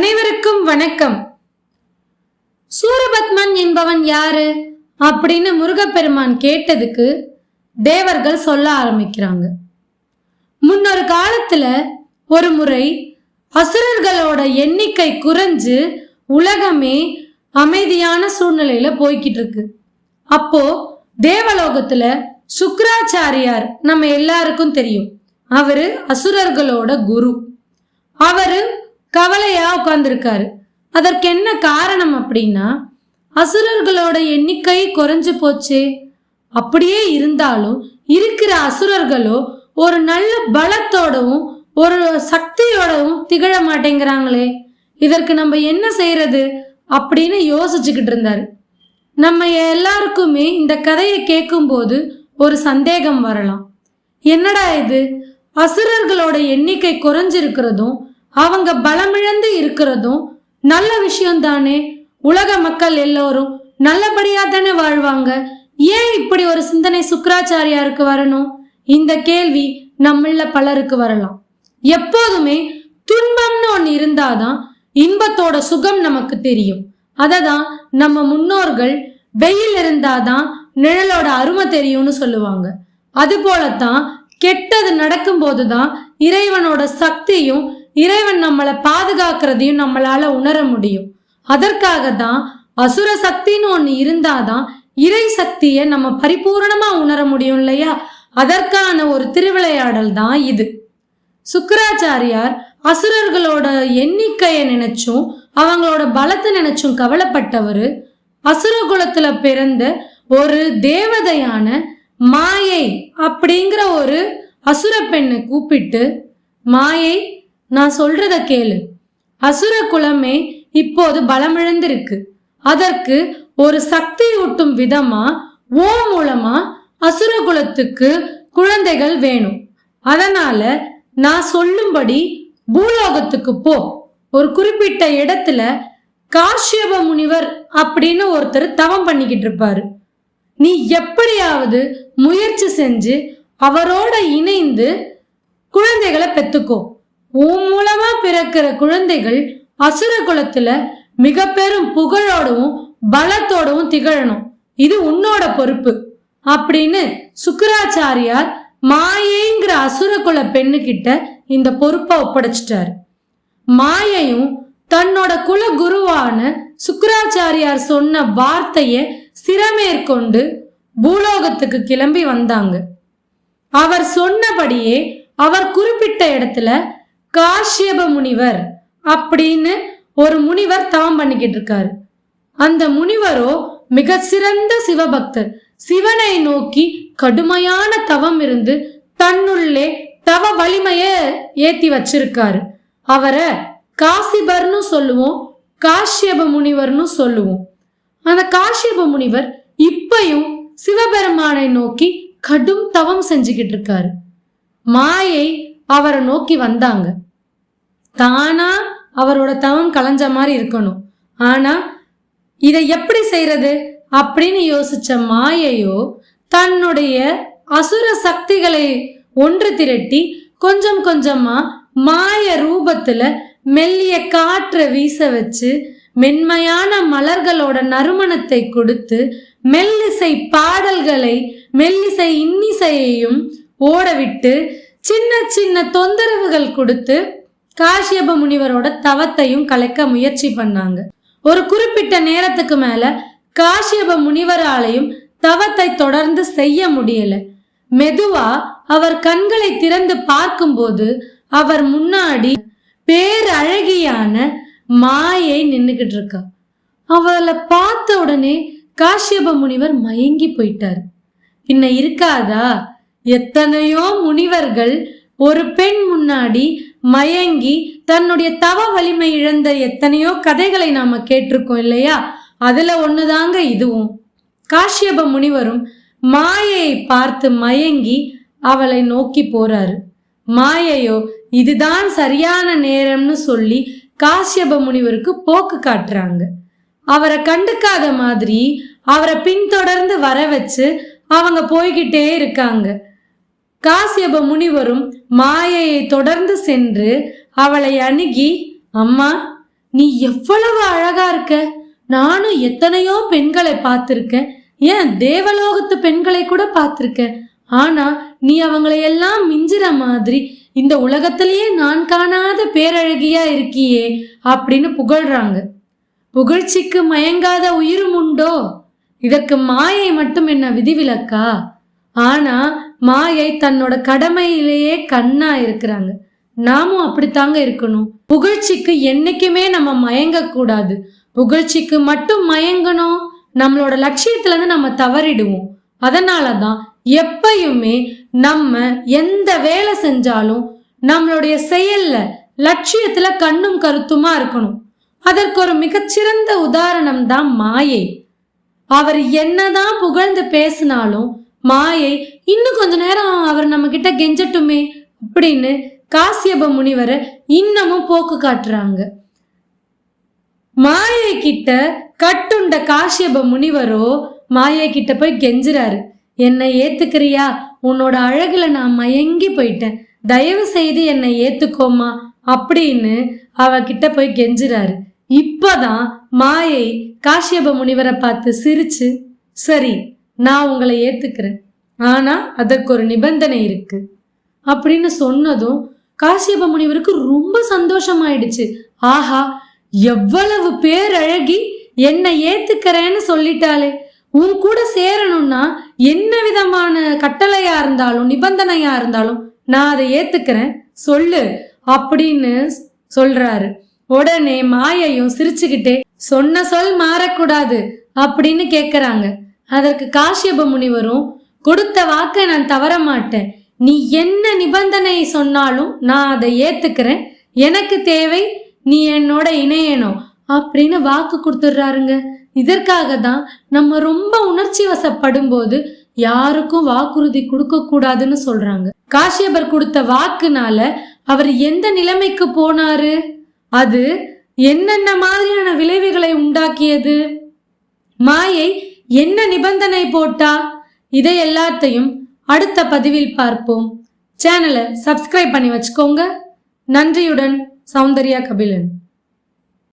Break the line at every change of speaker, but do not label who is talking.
அனைவருக்கும் வணக்கம். சூரபத்மன் என்பவன் யாரு? அப்படின்னு முருகப்பெருமான் கேட்டதுக்கு தேவர்கள் சொல்ல ஆரம்பிக்கிறாங்க. முன்னொரு காலத்துல ஒரு முறை அசுரர்களோட எண்ணிக்கை குறைஞ்சு உலகமே அமைதியான சூழ்நிலையில போய்கிட்டு இருக்கு அப்போ தேவலோகத்துல சுக்ராச்சாரியார் நம்ம எல்லாருக்கும் தெரியும். அவரு அசுரர்களோட குரு. அவரு கவலையா உட்கார்ந்துருக்காரு. அதற்கு என்ன காரணம் அப்படின்னா அசுரர்களோட எண்ணிக்கை குறைஞ்சு போச்சு. அப்படியே இருந்தாலும் இருக்கிற அசுரர்களோ ஒரு நல்ல பலத்தோடவும் ஒரு சக்தியோடவும் திகழ மாட்டேங்கிறாங்களே. இதற்கு நம்ம என்ன செய்யறது அப்படின்னு யோசிச்சுக்கிட்டு இருந்தாரு. நம்ம எல்லாருக்குமே இந்த கதையை கேட்கும்போது ஒரு சந்தேகம் வரலாம். என்னடா இது? அசுரர்களோட எண்ணிக்கை குறைஞ்சிருக்கிறதும் அவங்க பலமிழந்து இருக்கிறதும் நல்ல விஷயம் தானே உலக மக்கள் எல்லோரும் நல்லபடியா தானே வாழ்வாங்க. ஏன் இப்படி ஒரு சிந்தனை சுக்கராச்சாரியாருக்கு வரணும்? இந்த கேள்வி நம்மள பலருக்கு வரலாம். எப்போதுமே துன்பம்னு ஒன்று இருந்தாதான் இன்பத்தோட சுகம் நமக்கு தெரியும். அதை தான் நம்ம முன்னோர்கள் வெயில் இருந்தாதான் நிழலோட அருமை தெரியும்னு சொல்லுவாங்க. அது போலத்தான் கெட்டது நடக்கும்போது தான் இறைவனோட சக்தியும் இறைவன் நம்மளை பாதுகாக்கிறதையும் நம்மளால உணர முடியும். அதற்காக தான் அசுர சக்தின்னு ஒன்று இருந்தாதான் இறை சக்தியை நம்ம பரிபூரணமா உணர முடியும் இல்லையா? அதற்கான ஒரு திருவிளையாடல் தான் இது. சுக்கராச்சாரியார் அசுரர்களோட எண்ணிக்கையை நினைச்சும் அவங்களோட பலத்தை நினைச்சும் கவலைப்பட்டவர் அசுர குலத்துல பிறந்த ஒரு தேவதையான மாயை அப்படிங்கிற ஒரு அசுர பெண்ணை கூப்பிட்டு மாயை நான் சொல்றத கேளு. அசுர குலமே இப்போது பலமிழந்திருக்கு. அதற்கு ஒரு சக்தி ஊட்டும் விதமா ஓ மூலமா அசுர குலத்துக்கு குழந்தைகள் வேணும். அதனால நான் சொல்லும்படி பூலோகத்துக்கு போ. ஒரு குறிப்பிட்ட இடத்துல காஷ்யப முனிவர் அப்படின்னு ஒருத்தர் தவம் பண்ணிக்கிட்டு இருப்பாரு. நீ எப்படியாவது முயற்சி செஞ்சு அவரோட இணைந்து குழந்தைகளை பெத்துக்கோ. உன் மூலமா பிறக்கிற குழந்தைகள் அசுர குலத்துல மிக பெரும் புகழோடவும் பலத்தோடவும் திகழணும். இது உன்னோட பொறுப்பு. அப்படின்னு சுக்கராச்சாரியார் மாயைங்கிற அசுர குல பெண்ணுகிட்ட இந்த பொறுப்பை ஒப்படைச்சிட்டாரு. மாயையும் தன்னோட குல குருவான சுக்கராச்சாரியார் சொன்ன வார்த்தையை சிரமேற்கொண்டு பூலோகத்துக்கு கிளம்பி வந்தாங்க. அவர் சொன்னபடியே அவர் குறிப்பிட்ட இடத்துல காஷ்யப முனிவர் அப்படின்னு ஒரு முனிவர் தவம் பண்ணிக்கிட்டு இருக்காரு. அந்த முனிவரோ மிக சிறந்த சிவபக்தர். சிவனை நோக்கி கடுமையான தவம் இருந்து தன்னுள்ளே தவ வலிமைய ஏத்தி வச்சிருக்காரு. அவரை காசிபர்னு சொல்லுவோம் காஷ்யப முனிவர்னு சொல்லுவோம். அந்த காஷ்யப முனிவர் இப்பையும் சிவபெருமானை நோக்கி கடும் தவம் செஞ்சுக்கிட்டு இருக்காரு. மாயை அவரை நோக்கி வந்தாங்க. தானா அவரோட தவம் கலைஞ்ச மாதிரி இருக்கணும். ஆனா இதை எப்படி செய்யறது அப்படின்னு யோசிச்ச மாயையோ தன்னுடைய அசுர சக்திகளை ஒன்று திரட்டி கொஞ்சம் கொஞ்சமா மாய ரூபத்துல மெல்லிய காற்றை வீச வச்சு மென்மையான மலர்களோட நறுமணத்தை கொடுத்து மெல்லிசை பாடல்களை மெல்லிசை இன்னிசையையும் ஓடவிட்டு சின்ன சின்ன தொந்தரவுகள் கொடுத்து காஷ்யப முனிவரோட தவத்தையும் கலைக்க முயற்சி பண்ணாங்க. ஒரு குறிப்பிட்ட நேரத்துக்கு மேல காஷ்யப முனிவராலையும் தவத்தை தொடர்ந்து செய்ய முடியல. மெதுவா அவர் கண்களை திறந்து பார்க்கும்போது அவர் முன்னாடி பேரழகியான மாயை நின்னுகிட்டு இருக்கா. அவளை பார்த்த உடனே காஷ்யப முனிவர் மயங்கி போயிட்டார். பின்ன இருக்காதா? எத்தனையோ முனிவர்கள் ஒரு பெண் முன்னாடி மயங்கி தன்னுடைய தவ வலிமை இழந்த எத்தனையோ கதைகளை நாம கேட்டிருக்கோம் இல்லையா? அதுல ஒண்ணுதாங்க இதுவும். காஷ்யப முனிவரும் மாயையை பார்த்து மயங்கி அவளை நோக்கி போறாரு. மாயையோ இதுதான் சரியான நேரம்னு சொல்லி காஷ்யப முனிவருக்கு போக்கு காட்டுறாங்க. அவரை கண்டுக்காத மாதிரி அவரை பின்தொடர்ந்து வர வச்சு அவங்க போய்கிட்டே இருக்காங்க. காசியப முனிவரும் மாயையை தொடர்ந்து சென்று அவளை அணுகி அம்மா நீ எவ்வளவு அழகா இருக்க. நானும் எத்தனையோ பெண்களை பார்த்துருக்கேன். ஏன் தேவலோகத்து பெண்களை கூட பார்த்திருக்கேன். ஆனா நீ அவங்களை எல்லாம் மிஞ்சுற மாதிரி இந்த உலகத்திலேயே நான் காணாத பேரழகியா இருக்கியே அப்படின்னு புகழ்றாங்க. புகழ்ச்சிக்கு மயங்காத உயிரும் உண்டோ? இதற்கு மாயை மட்டும் என்ன விதிவிலக்கா? ஆனா மாயை தன்னோட கடமையிலேயே கண்ணா இருக்கிறாங்க. நாமும் அப்படித்தாங்க இருக்கணும். புகழ்ச்சிக்கு என்னைக்குமே நம்ம மயங்க கூடாது. புகழ்ச்சிக்கு மட்டும் மயங்கணும் நம்மளோட லட்சியத்துல இருந்து நம்ம தவறிடுவோம். அதனாலதான் எப்பயுமே நம்ம எந்த வேலை செஞ்சாலும் நம்மளுடைய செயல்ல லட்சியத்துல கண்ணும் கருத்துமா இருக்கணும். அதற்கு ஒரு மிகச்சிறந்த உதாரணம் தான் மாயை. அவர் என்னதான் புகழ்ந்து பேசினாலும் மாயை இன்னும் கொஞ்ச நேரம் அவர் நம்ம கிட்ட கெஞ்சட்டுமே அப்படின்னு காசியப முனிவரை இன்னமும் போக்கு காட்டுறாங்க. மாயை கிட்ட கட்டுண்ட காசியப முனிவரோ மாயை கிட்ட போய் கெஞ்சுறாரு. என்னை ஏத்துக்கிறியா? உன்னோட அழகுல நான் மயங்கி போயிட்டேன். தயவு செய்து என்னை ஏத்துக்கோமா அப்படின்னு அவகிட்ட போய் கெஞ்சுறாரு. இப்பதான் மாயை காசியப முனிவரை பார்த்து சிரிச்சு சரி நான் உங்களை ஏத்துக்கிறேன். ஆனா அதற்கு ஒரு நிபந்தனை இருக்கு. அப்படின்னு சொன்னதும் காசியப்ப முனிவருக்கு ரொம்ப சந்தோஷமாயிடுச்சு. ஆஹா எவ்வளவு பேரழகி என்னை ஏத்துக்கிறேன்னு சொல்லிட்டாளே. உன் கூட சேரணும்னா என்ன விதமான கட்டளையா இருந்தாலும் நிபந்தனையா இருந்தாலும் நான் அதை ஏத்துக்கிறேன். சொல்லு அப்படின்னு சொல்றாரு. உடனே மாயையும் சிரிச்சுக்கிட்டே சொன்ன சொல் மாறக்கூடாது அப்படின்னு கேக்குறாங்க. அதற்கு காஷ்யப முனிவரும் கொடுத்த வாக்கை நான் தவற மாட்டேன். நீ என்ன நிபந்தனை சொன்னாலும் நான் அதை ஏத்துக்கிறேன். எனக்கு தேவை நீ என்னோட இணையணும். அப்படின்னு வாக்கு கொடுத்துட்றாருங்க. இதற்காக தான் நம்ம ரொம்ப உணர்ச்சி வசப்படும் போது யாருக்கும் வாக்குறுதி கொடுக்க கூடாதுன்னு சொல்றாங்க. காஷ்யபர் கொடுத்த வாக்குனால அவர் எந்த நிலைமைக்கு போனாரு? அது என்னென்ன மாதிரியான விளைவுகளை உண்டாக்கியது? மாயை என்ன நிபந்தனை போட்டா? இதை எல்லாத்தையும் அடுத்த பதிவில் பார்ப்போம். சேனலை சப்ஸ்கிரைப் பண்ணி வச்சுக்கோங்க. நன்றியுடன் சௌந்தர்யா கபிலன்.